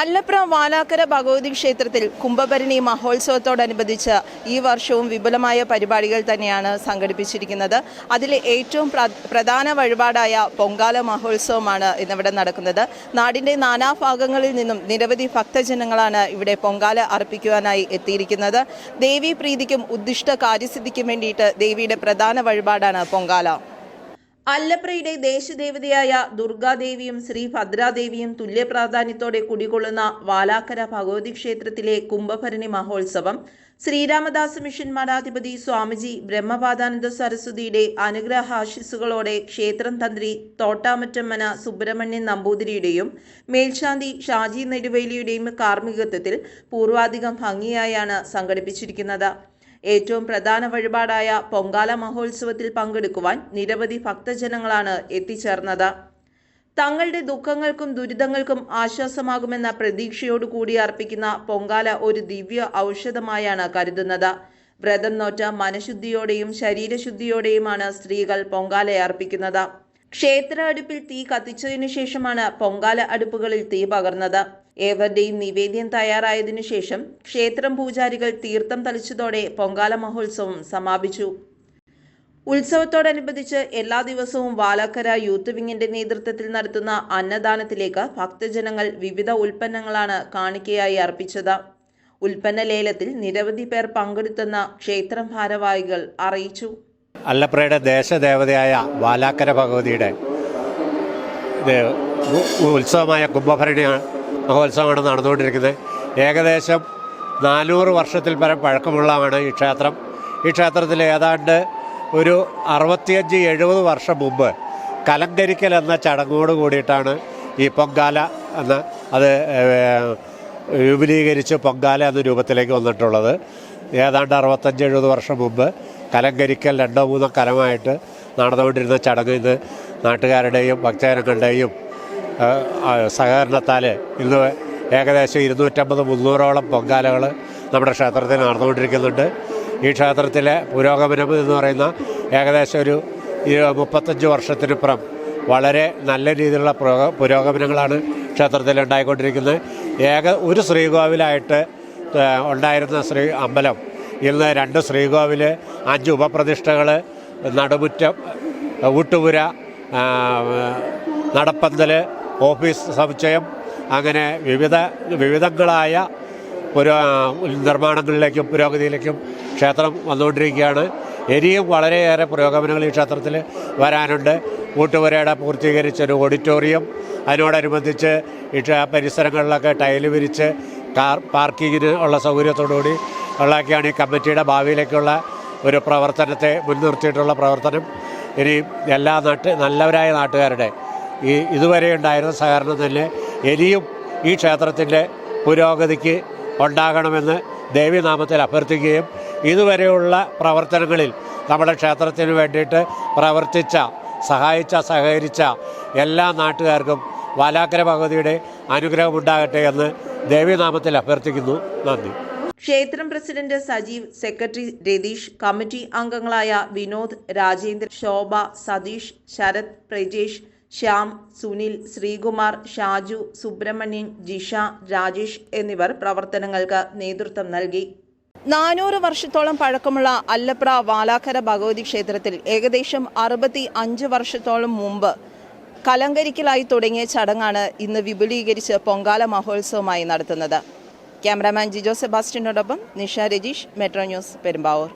അല്ലപ്ര വാലാക്കര ഭഗവതി ക്ഷേത്രത്തിൽ കുംഭഭരണി മഹോത്സവത്തോടനുബന്ധിച്ച് ഈ വർഷവും വിപുലമായ പരിപാടികൾ തന്നെയാണ് സംഘടിപ്പിച്ചിരിക്കുന്നത്. അതിൽ ഏറ്റവും പ്രധാന വഴിപാടായ പൊങ്കാല മഹോത്സവമാണ് ഇന്നിവിടെ നടക്കുന്നത്. നാടിന്റെ നാനാഭാഗങ്ങളിൽ നിന്നും നിരവധി ഭക്തജനങ്ങളാണ് ഇവിടെ പൊങ്കാല അർപ്പിക്കുവാനായി എത്തിയിരിക്കുന്നത്. ദേവീ പ്രീതിക്കും ഉദ്ദിഷ്ട കാര്യസിദ്ധിക്കും വേണ്ടിയിട്ട് ദേവിയുടെ പ്രധാന വഴിപാടാണ് പൊങ്കാല. അല്ലപ്രയുടെ ദേശദേവതയായ ദുർഗാദേവിയും ശ്രീ ഭദ്രാദേവിയും തുല്യ പ്രാധാന്യത്തോടെ കുടികൊള്ളുന്ന വാലാക്കര ഭഗവതി ക്ഷേത്രത്തിലെ കുംഭഭരണി മഹോത്സവം ശ്രീരാമദാസ് മിഷൻ മഠാധിപതി സ്വാമിജി ബ്രഹ്മപാദാനന്ദ സരസ്വതിയുടെ അനുഗ്രഹാശിസുകളോടെ ക്ഷേത്രം തന്ത്രി തോട്ടാമറ്റമ്മന സുബ്രഹ്മണ്യൻ നമ്പൂതിരിയുടെയും മേൽശാന്തി ഷാജി നെടുവേലിയുടെയും കാർമ്മികത്വത്തിൽ പൂർവാധികം ഭംഗിയായാണ് സംഘടിപ്പിച്ചിരിക്കുന്നത്. ഏറ്റവും പ്രധാന വഴിപാടായ പൊങ്കാല മഹോത്സവത്തിൽ പങ്കെടുക്കുവാൻ നിരവധി ഭക്തജനങ്ങളാണ് എത്തിച്ചേർന്നത്. തങ്ങളുടെ ദുഃഖങ്ങൾക്കും ദുരിതങ്ങൾക്കും ആശ്വാസമാകുമെന്ന പ്രതീക്ഷയോടുകൂടി അർപ്പിക്കുന്ന പൊങ്കാല ഒരു ദിവ്യ ഔഷധമായാണ് കരുതുന്നത്. വ്രതം നോറ്റ മനഃശുദ്ധിയോടെയും ശരീരശുദ്ധിയോടെയുമാണ് സ്ത്രീകൾ പൊങ്കാല അർപ്പിക്കുന്നത്. ക്ഷേത്ര അടുപ്പിൽ തീ കത്തിച്ചതിനു ശേഷമാണ് പൊങ്കാല അടുപ്പുകളിൽ തീ പകർന്നത്. ഏവരുടെയും നിവേദ്യം തയ്യാറായതിനു ശേഷം ക്ഷേത്രം പൂജാരികൾ തീർത്ഥം തളിച്ചതോടെ പൊങ്കാല മഹോത്സവം സമാപിച്ചു. ഉത്സവത്തോടനുബന്ധിച്ച് എല്ലാ ദിവസവും വാലാക്കര യൂത്ത് വിങ്ങിന്റെ നേതൃത്വത്തിൽ നടത്തുന്ന അന്നദാനത്തിലേക്ക് ഭക്തജനങ്ങൾ വിവിധ ഉൽപ്പന്നങ്ങളാണ് കാണിക്കയായി അർപ്പിച്ചത്. ഉൽപ്പന്ന ലേലത്തിൽ നിരവധി പേർ പങ്കെടുത്തെന്ന് ക്ഷേത്രം ഭാരവാഹികൾ അറിയിച്ചു. അല്ലപ്രയുടെ ദേശദേവതയായ വാലാക്കര ഭഗവതിയുടെ ഉത്സവമായ കുംഭഭരണി മഹോത്സവമാണ് നടന്നുകൊണ്ടിരിക്കുന്നത്. ഏകദേശം നാനൂറ് വർഷത്തിൽ പരം പഴക്കമുള്ളതാണ് ഈ ക്ഷേത്രം. ഈ ക്ഷേത്രത്തിൽ ഏതാണ്ട് ഒരു അറുപത്തിയഞ്ച് എഴുപത് വർഷം മുമ്പ് കലങ്കരിക്കൽ എന്ന ചടങ്ങോട് കൂടിയിട്ടാണ് ഈ പൊങ്കാല എന്ന അത് വിപുലീകരിച്ച് പൊങ്കാല എന്ന രൂപത്തിലേക്ക് വന്നിട്ടുള്ളത്. ഏതാണ്ട് അറുപത്തഞ്ച് എഴുപത് വർഷം മുമ്പ് കലങ്കരിക്കൽ രണ്ടോ മൂന്നോ കലമായിട്ട് നടന്നുകൊണ്ടിരുന്ന ചടങ്ങ് ഇന്ന് നാട്ടുകാരുടെയും ഭക്തജനങ്ങളുടെയും സഹകരണത്താൽ ഇന്ന് ഏകദേശം ഇരുന്നൂറ്റമ്പത് മുന്നൂറോളം പൊങ്കാലകൾ നമ്മുടെ ക്ഷേത്രത്തിൽ നടന്നുകൊണ്ടിരിക്കുന്നുണ്ട്. ഈ ക്ഷേത്രത്തിലെ പുരോഗമനം എന്ന് പറയുന്ന ഏകദേശം ഒരു മുപ്പത്തഞ്ച് വർഷത്തിനിപ്പുറം വളരെ നല്ല രീതിയിലുള്ള പുരോഗ- പുരോഗമനങ്ങളാണ് ക്ഷേത്രത്തിൽ ഉണ്ടായിക്കൊണ്ടിരിക്കുന്നത്. ഏക ഒരു ശ്രീകോവിലായിട്ട് ഉണ്ടായിരുന്ന ശ്രീ അമ്പലം ഇന്ന് രണ്ട് ശ്രീകോവിൽ അഞ്ച് ഉപപ്രതിഷ്ഠകൾ നടുമുറ്റം ഊട്ടുപുര നടപ്പന്തൽ ഓഫീസ് സമുച്ചയം അങ്ങനെ വിവിധ വിവിധങ്ങളായ ഒരു നിർമ്മാണങ്ങളിലേക്കും പുരോഗതിയിലേക്കും ക്ഷേത്രം വന്നുകൊണ്ടിരിക്കുകയാണ്. ഇനിയും വളരെയേറെ പുരോഗമനങ്ങൾ ഈ ക്ഷേത്രത്തിൽ വരാനുണ്ട്. കൂട്ടുപുരയുടെ പൂർത്തീകരിച്ചൊരു ഓഡിറ്റോറിയം അതിനോടനുബന്ധിച്ച് ഈ പരിസരങ്ങളിലൊക്കെ ടൈൽ വിരിച്ച് കാർ പാർക്കിങ്ങിന് ഉള്ള സൗകര്യത്തോടുകൂടി ഉള്ളതൊക്കെയാണ് ഈ കമ്മിറ്റിയുടെ ഭാവിയിലേക്കുള്ള ഒരു പ്രവർത്തനത്തെ മുൻനിർത്തിയിട്ടുള്ള പ്രവർത്തനം. ഇനി എല്ലാ നാട്ട് നല്ലവരായ നാട്ടുകാരുടെ ഈ ഇതുവരെ ഉണ്ടായിരുന്ന സഹകരണം തന്നെ ഇനിയും ഈ ക്ഷേത്രത്തിന്റെ പുരോഗതിക്ക് ഉണ്ടാകണമെന്ന് ദേവീനാമത്തിൽ അഭ്യർത്ഥിക്കുകയും ഇതുവരെയുള്ള പ്രവർത്തനങ്ങളിൽ നമ്മുടെ ക്ഷേത്രത്തിന് വേണ്ടിയിട്ട് പ്രവർത്തിച്ച സഹായിച്ച സഹകരിച്ച എല്ലാ നാട്ടുകാർക്കും വാലാക്കര ഭഗവതിയുടെ അനുഗ്രഹം ഉണ്ടാകട്ടെ എന്ന് ദേവീനാമത്തിൽ അഭ്യർത്ഥിക്കുന്നു. നന്ദി. ക്ഷേത്രം president Sajeev secretary Ratheesh committee അംഗങ്ങളായ വിനോദ് രാജേന്ദ്രൻ ശോഭ സതീഷ് ശരത് പ്രജേഷ് ശ്യാം സുനിൽ ശ്രീകുമാർ ഷാജു സുബ്രഹ്മണ്യൻ ജിഷ രാജേഷ് എന്നിവർ പ്രവർത്തനങ്ങൾക്ക് നേതൃത്വം നൽകി. നാനൂറ് വർഷത്തോളം പഴക്കമുള്ള അല്ലപ്ര വാലാക്കര ഭഗവതി ക്ഷേത്രത്തിൽ ഏകദേശം അറുപത്തി അഞ്ച് വർഷത്തോളം മുമ്പ് കലങ്കരിക്കലായി തുടങ്ങിയ ചടങ്ങാണ് ഇന്ന് വിപുലീകരിച്ച് പൊങ്കാല മഹോത്സവമായി നടത്തുന്നത്. ക്യാമറാമാൻ ജിജോ സെബാസ്റ്റ്യനോടൊപ്പം നിഷ രജീഷ് മെട്രോ ന്യൂസ് പെരുമ്പാവൂർ.